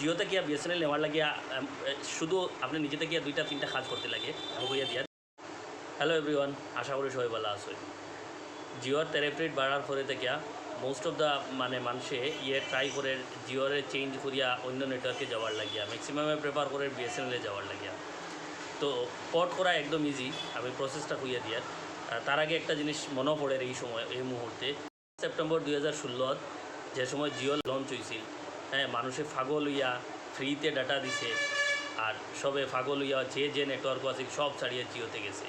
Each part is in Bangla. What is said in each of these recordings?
জিওতে গিয়া বিএসএনএল নেওয়ার লাগিয়া শুধু আপনি নিজেতে গিয়া দুইটা, তিনটা কাজ করতে লাগে আমি কইয়া দিয়া। হ্যালো এভরিওয়ান আশা করি সবাই ভালো আসো জিওর রেট বাড়ার পরে থেকে মোস্ট অফ দ্য মানে মানুষে ইয়ে ট্রাই করে, জিওরে চেঞ্জ করিয়া অন্য নেটওয়ার্কে যাওয়ার লাগিয়া ম্যাক্সিমামে প্রেফার করে বিএসএনএলে যাওয়ার লাগিয়া। তো পট করা একদম ইজি আমি প্রসেসটা হইয়া দিয়ার তার আগে একটা জিনিস মনে পড়ে এই সময়, এই মুহূর্তে। সেপ্টেম্বর দুই হাজার যে সময় জিও লঞ্চ হয়েছিল হ্যাঁ মানুষে ফাগল হইয়া ফ্রিতে ডাটা দিছে। আর সবে ফাগল হইয়া যে যে নেটওয়ার্ক আছে, সব ছাড়িয়ে জিওতে গেছে।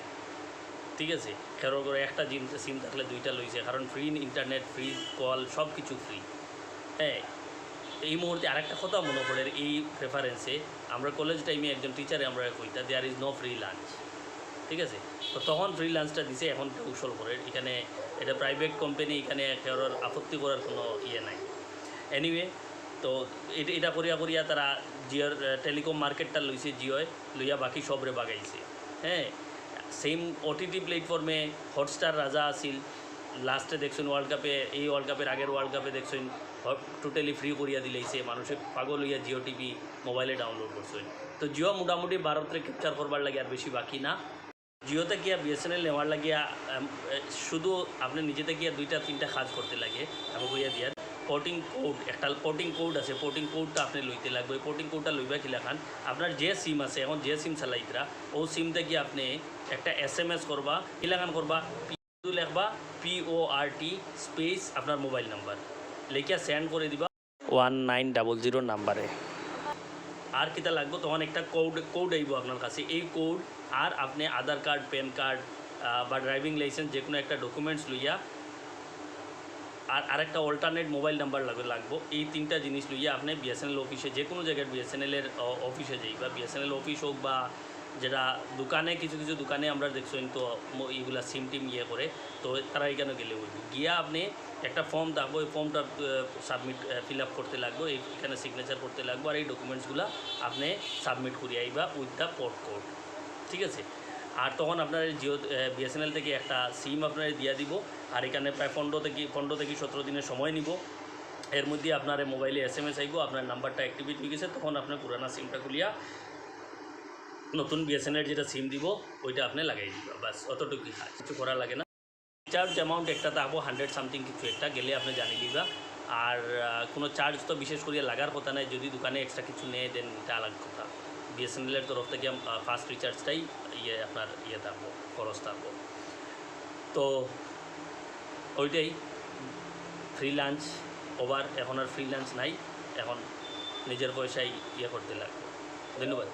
ঠিক আছে? খেরো করে একটা জিম সিম থাকলে দুইটা লইছে, কারণ ফ্রি ইন্টারনেট ফ্রি কল সব কিছু ফ্রি হ্যাঁ এই মুহূর্তে আরেকটা কথা মনে পড়ে, এই প্রেফারেন্সে আমরা কলেজ টাইমে একজন টিচারে আমরা কইতা there is no free lunch ঠিক আছে? তো তখন ফ্রি লাঞ্চটা দিছে, এখন কৌশল করে। এখানে এটা প্রাইভেট কোম্পানি এখানে কারোর আপত্তি করার কোনো ইয়ে নাই। এনিওয়ে তো এটা করিয়া করিয়া তারা জিওর টেলিকম মার্কেটটা লইছে জিওয়, লইয়া বাকি সবরে বাগাইছে। হ্যাঁ সেম ওটিটি প্ল্যাটফর্মে হটস্টার রাজা আছিল। লাস্টে দেখছেন ওয়ার্ল্ড কাপে এই ওয়ার্ল্ড কাপের আগের ওয়ার্ল্ড কাপে দেখছেন টোটালি ফ্রি করিয়া দিলেইছে, মানুষে পাগল হইয়া জিও টিভি মোবাইলে ডাউনলোড করছেন তো জিও মোটামুটি ভারতরে ক্যাপচার করবার লাগে আর বেশি বাকি না। জিওতে গিয়া বিএসএনএল নেওয়ার লাগিয়া শুধু আপনি নিজেতে গিয়া দুইটা, তিনটা কাজ করতে লাগে আমি কইয়া দিয়ার পোর্টিং কোড একটা পোর্টিং কোড আছে পোর্টিং কোডটা আপনি লইতে লাগবে পোর্টিং কোডটা লইবা কি লেখান আপনার যে সিম আছে এখন যে সিম চালাইতরা ও সিমতে গিয়ে আপনি একটা এস এম এস করবা কি লেখান করবা P লেখবা P O R T space আপনার মোবাইল নাম্বার লেখিয়া সেন্ড করে দিবা। ওয়ান নাইন ডাবল জিরো নাম্বারে। আর কিতা লাগবে তখন একটা কোড কোড আইব আপনার কাছে। এই কোড আর আপনি আধার কার্ড প্যান কার্ড বা ড্রাইভিং লাইসেন্স যে কোনো একটা ডকুমেন্টস লইয়া আর আরেকটা অল্টারনেট মোবাইল নাম্বার লাগবে, লাগবো। এই তিনটা জিনিস লইয়া আপনি বিএসএনএল অফিসে যে কোনো জায়গায় বিএসএনএলের অফিসে যাই, বা বিএসএনএল অফিস হোক বা যেটা দোকানে, কিছু কিছু দোকানে আমরা দেখছেন তো এইগুলা সিম টিম ইয়ে করে, তো তারা এখানে গেলে বলব গিয়া আপনি একটা ফর্ম থাকব এই ফর্মটা সাবমিট ফিল আপ করতে লাগবো এখানে সিগনেচার করতে লাগবো, আর এই ডকুমেন্টসগুলো আপনি সাবমিট করিয়ে আইবা উইথ দ্য পোর্ট কোড ঠিক আছে? আর তখন আপনার জিও বিএসএনএল থেকে একটা সিম আপনার দিয়া দিব। আর এখানে প্রায় পনেরো থেকে পনেরো থেকে সতেরো দিনের সময় নিব। এর মধ্যে আপনার মোবাইলে এস এম এস আইব, আপনার নাম্বারটা অ্যাক্টিভেট হয়ে গেছে, তখন আপনার পুরানা সিমটা খুলিয়া নতুন বিএসএনএল যেটা সিম দিব, ওইটা আপনি লাগাই দিবা বাস, অতটুকুই কাজ কিছু করা লাগে না। চার্জ অ্যামাউন্ট একটা থাকব হান্ড্রেড সামথিং কিছু একটা, গেলে আপনি জানি দিবা। আর কোনো চার্জ তো বিশেষ করে লাগার কথা নাই, যদি দোকানে এক্সট্রা কিছু নেয় দেন এটা আলাদা কথা। বিএসএনএলের তরফ থেকে ফার্স্ট রিচার্জটাই ইয়ে আপনার ইয়ে থাকব, খরচ থাকব। তো ওইটাই ফ্রি লাঞ্চ ওভার এখন আর ফ্রি লাঞ্চ নাই, এখন নিজের পয়সায় ইয়ে করতে লাগবে। ধন্যবাদ।